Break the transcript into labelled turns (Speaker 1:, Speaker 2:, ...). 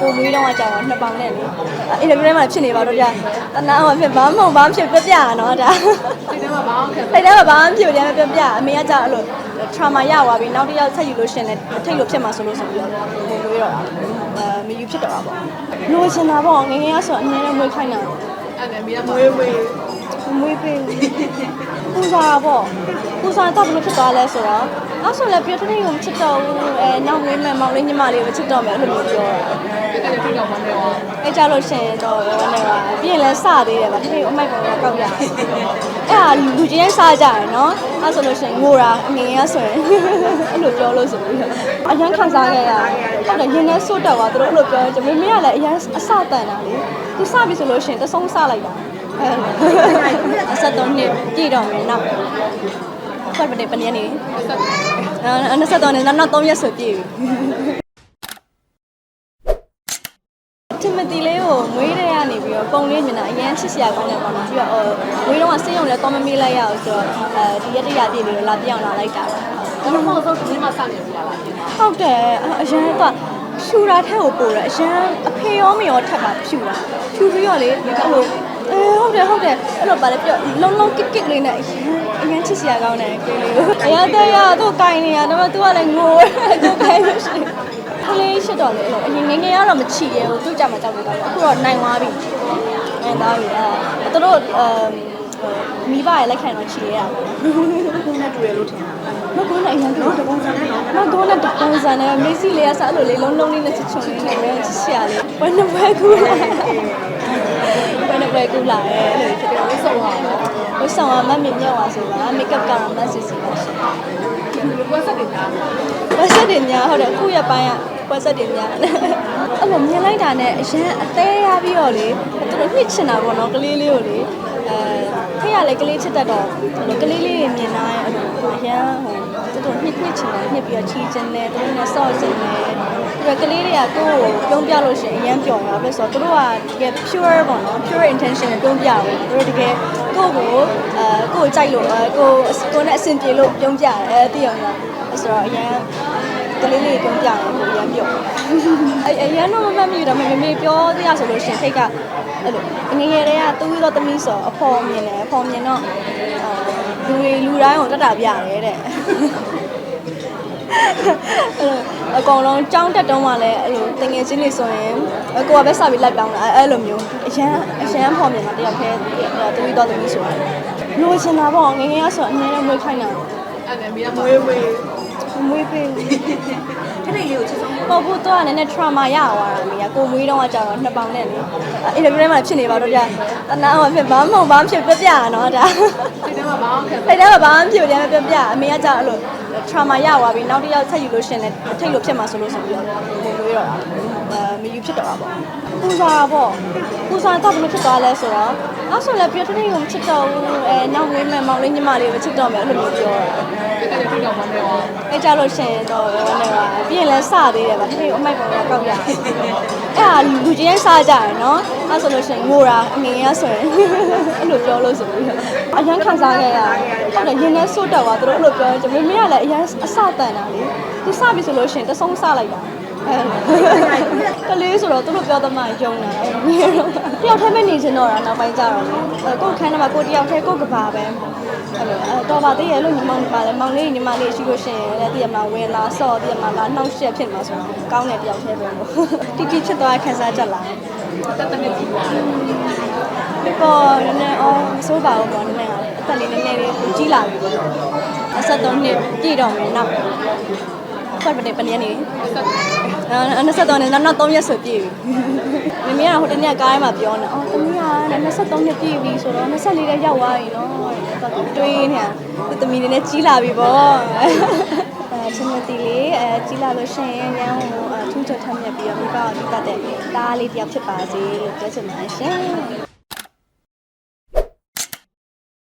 Speaker 1: ကိုမွေးတော့ကကြာတော့နှစ်ပေါင်နဲ့လေအင်တာဗျူးထဲမှာဖြစ်နေပါတော့ကြာတနာဟောဖြစ်ဘာမှမဟုတ်ဘာမှဖြစ်ပြပြရနော်ဒါ
Speaker 2: ဒီထဲမှာဘာမှခက်
Speaker 1: ထိုက်တယ်ကဘာမှမဖြစ်ဘူးတည်းပြပြအမေကကြာအဲ့လို trauma ရသွားပြီနောက်တစ်ယောက်ဆက်ယူလို့ရှင်လဲထိတ်လို့ဖြစ်မှာဆိုလို့ဆိုပြီးတော့ကိုမွေးတော့အဲမယူဖြစ်တော့တာပေါ့လိုချင်တာပေါ့ငယ်ငယ်ကဆိုအမြဲတမ်းမွေးခိုင်းတာ
Speaker 2: အဲ့ဒါမိရ မွေးဝေး
Speaker 1: မွေးပေးပူစားပေါ့ပူစားတော့ဘယ်လိုဖြစ်သွားလဲဆိုတော့အဲ့ဆိုလည်းပြထနေကိုမချစ်တော့ဘူးအဲနောက်မွေးမယ်မောင်လေးညီမလေးကိုချစ်တော့မယ်အဲ့လိုမျိုးပြောတာ
Speaker 2: အဲ့ဒါလည်းဖိတော့မနေပါ
Speaker 1: အဲကြလို့ရှင်တော့ရောနေပါပြင်လဲစသေးတယ်ဗျတနေ့အမိုက်ပေါ်တော့ကောက်ရအဲ့ဒါလူချင်းတိုင်းစားကြရနော်အဲ့ဆိုလို့ရှင်ငိုတာအငငယ်ရဆိုရင်အဲ့လိုပြောလို့ဆိုပြီးအရန်ခံစားခဲ့ရဟုတ်တယ်ရင်ထဲစွတ်တော့ပါသူတို့အဲ့လိုပြောကြမမေကလည်းအရန်အစတန်တာလေသူစပြီဆိုလို့ရှင်တဆုံးစလိုက်တာ အဲ့အဆက်တော့နှစ်ကြည့်တော့မယ်နောက်ဆက်ပတဲ့ပနေနေအဲ23နဲ့နောက်3ရက်ဆိုပြည့်ပြီတင်မတီလေးကိုမွေးတဲ့ကနေပြီးတော့ပုံလေးမြင်တာအရင်ချစ်စရာကောင်းတယ်ပေါ့နော်ပြီးတော့မွေးတော့ဆေးရုံလည်းတော့မမေးလိုက်ရအောင်ဆိုတော့အဲဒီရက်တရပြည့်ပြီးတော့လာပြောင်းလာလိုက်တာ
Speaker 2: ဒါမှမဟုတ်ဆုံးဒီမှာစနေပြီလား
Speaker 1: ဟုတ်တယ်အရန်ကဖြူတာထက်ကိုပိုတယ်အရန်အဖေရောမေရောထက်တာဖြူတာဖြူပြီးတော့လေအဲ့လို အဲဟုတ်တယ်ဟုတ်တယ်အဲ့လိုပါလေပြလုံးလုံးကစ်ကစ်လေးနဲ့အရန်အရန်ချစ်စရာကောင်းတယ်ကိလေးကိုအရန်တရားသူ့ကိုင်းနေရတော့သူကလည်းငိုသူကိုင်းလို့ရှိရင်ကလေးရှိတော့လေအဲ့လိုအရင်ငငယ်ကတော့မချီရဲဘူးသူ့ကြမှာကြောက်လို့တော့အခုတော့နိုင်သွားပြီနိုင်သွားပြီအဲသူတို့အမ်မိဘရဲ့လက်ခံတော့ချီရရပါဘူး
Speaker 2: နဲ့တူရလို့ထင်တာ
Speaker 1: မကွန်းနဲ့အရင်ကတော့တပုံစံနဲ့နော်မကွန်းနဲ့တပုံစံနဲ့မေ့စီလေးကစားလို့လေလုံးလုံးလေးနဲ့ချွတ်ချွတ်လေးနဲ့ပဲချစ်စရာလေးဘယ်နှပွဲကူလာ ဘယ်နှပွဲကူလာရဲ့အဲ့လိုဖြစ်တယ်ဝဆုံပါဝဆုံကမမမြောက်ပါဆိုတာမိတ်ကပ်ကမဆစ်စီပါရှင်
Speaker 2: ဘွယ်ဆက်တယ်ညာ
Speaker 1: ဝက်ဆက်တင်ညာဟုတ်တယ်အခုရပိုင်းကဝက်ဆက်တင်ညာအဲ့လိုမြင်လိုက်တာနဲ့အရင်အသေးရပြီးတော့လေသူတို့နှစ်ချင်တာပေါ့နော်ကလေးလေးကိုလေအဲခေရလေကလေးချစ်တတ်တော့ကလေးလေးမြင်တိုင်းအဲ့လိုအရင်ဟိုသူတို့ နှစ်နှစ်ချင်တယ်နှစ်ပြီးတော့ချီချင်တယ်သူတို့နဲ့ဆော့ချင်တယ်ပြီးတော့ကလေးတွေကကိုယ့်ကိုပြုံးပြလို့ရှိရင်အရင်ပျော်တာပဲဆိုတော့သူတို့ကတကယ် pure ပေါ့နော် pure intention နဲ့ပြုံးပြတယ်သူတို့တကယ်ကိုယ့်ကိုအဲကိုယ့်ကိုကြိုက်လို့အဲကိုယ်ကိုယ်နဲ့အဆင်ပြေလို့ပြုံးပြတယ်အဲသိအောင်လားဆိုတော့အရင်ကလေးလေးပြုံးပြတယ်ကိုအရင်ပျော်အဲအရင်တော့မမှတ်မိဘူးဒါပေမဲ့မေမေပြောသေးရဆိုလို့ရှိရင်ထိတ်ကအဲ့လိုငငယ်တည်းကသူ့သောသမီးဆိုအဖော်မြင်တယ်အဖော်မြင်တော့လူတွေလူတိုင်းကိုတတ်တာပြရတယ်တဲ့ အဲ့လိုအကောင်လုံးကြောင်းတက်တုံးမှလည်းအဲ့လိုတငယ်ချင်းတွေဆိုရင်အကိုကပဲစပြီးလိုက်ပေါင်းတာအဲ့အဲ့လိုမျိုးအရန်အရန်ဖော်မြင်တာတယောက်တည်းတမီတော့တမီဆိုတာလိုချင်တာပေါ့ငယ်ငယ်ကဆိုအမြဲတမ်းမွေးခိုင်းတာ
Speaker 2: အဲ့ဒါမိရမွေးဝေး
Speaker 1: မွေးပေး
Speaker 2: ခဏလေးကိုချစ်ဆုံး
Speaker 1: ပေါ့ဘူးတော့ကလည်းနည်းနည်း trauma ရသွားတာမိကကိုမွေးတော့ကကြာတော့နှစ်ပေါင်နဲ့လေအင်တာဗျူးထဲမှာဖြစ်နေပါတော့ကြာတနာဟောဖြစ်ဘာမှမဟုတ်ဘာမှဖြစ်ပြပြရနော်ဒါ
Speaker 2: ဒီထဲမှာဘာမှခက်
Speaker 1: ထိုက်တယ်ကဘာမှမဖြစ်ဘူးတည်းပြပြအမေကကြာအဲ့လို trauma ရသွားပြီနောက်တစ်ယောက်ဆက်ယူလို့ရှင်လဲထိတ်လို့ဖြစ်မှာဆိုလို့ဆိုပြီးတော့ကိုမွေးတော့တာအဲမယူဖြစ်တော့တာပေါ့ပူစားပေါ့ပူစားတော့ဘယ်လိုဖြစ်သွားလဲဆိုတော့ အဲ့ဆိုလည်းပြထနေကိုမချစ်တော့ဘူးအဲနောက်မွေးမယ်မောင်လေးညီမလေးကိုချစ်တော့မယ်အဲ့လိုမျိုးပြောတာ
Speaker 2: အဲ့ဒါလည်းဖိတော့မနေပါ
Speaker 1: အဲကြလို့ရှင်တော့ရောနေပါပြင်လဲစသေးတယ်ဗျတနေ့အမိုက်ပေါ်တော့ကောက်ရအဲ့ဒါလူချင်းတိုင်းစားကြရနော်အဲ့ဆိုလို့ရှင်ငိုတာအငငယ်ရဆိုရင်အဲ့လိုပြောလို့ဆိုပြီးအရန်ခံစားခဲ့ရဟုတ်တယ်ရင်ထဲစွတ်တော့ပါသူတို့အဲ့လိုပြောကြမမေကလည်းအရန်အစတန်တာလေသူစပြီဆိုလို့ရှင်တဆုံးစလိုက်တာအဲကလေးဆို တော့သူတို့ပြောသမားယုံတာတယောက်တည်းပဲနေချင်တော့တာနောက်ပိုင်းကျတော့လေကိုယ်ခန်းထဲမှာကိုတယောက်တည်းကိုကဘာပဲအဲ့လိုအဲတော့ပါသေးရဲ့လို့ညီမပါလေမောင်လေးညီမလေးရှိလို့ရှင်လည်းတည်ရမှာဝင်လာဆော့တည်ရမှာလာနှောက်ရှက်ဖြစ်မှာဆိုတော့ကောင်းတဲ့တယောက်တည်းပဲလို့တိတိဖြစ်သွားခံစားကြလား
Speaker 2: တက်တက်နဲ့ကြီးသွားတယ်
Speaker 1: ဒီပေါ်နည်းနည်းအော်မစိုးပါဘူးပေါ့နည်းနည်းအသက်လေးနည်းနည်းလေးကြီးလာပြီပေါ့အဆက်သုံးနှစ်ပြည့်တော့မယ်နောက် ဆက်ပတဲ့ပနေနေ
Speaker 2: ဆက်တယ်
Speaker 1: အဲ23နဲ့နောက်3ရက်ဆိုပြည့်ပြီမမေကဟိုတနေ့ကားထဲမှာပြောနေအော်သမီးက23နှစ်ပြည့်ပြီဆိုတော့24ရက်ရောက်သွားပြီနော်တော့တွေးနေတာသူသမီးနေကြီးလာပြီပေါ့အဲချင်းမတီလေးအဲကြီးလာလို့ရှိရင်ညောင်းဟိုထူးချွတ်ထမ်းမြက်ပြီးတော့မိဘကိုတတ်တဲ့တားလေးတယောက်ဖြစ်ပါစေလို့ပြောချင်ပါတယ်ရှင်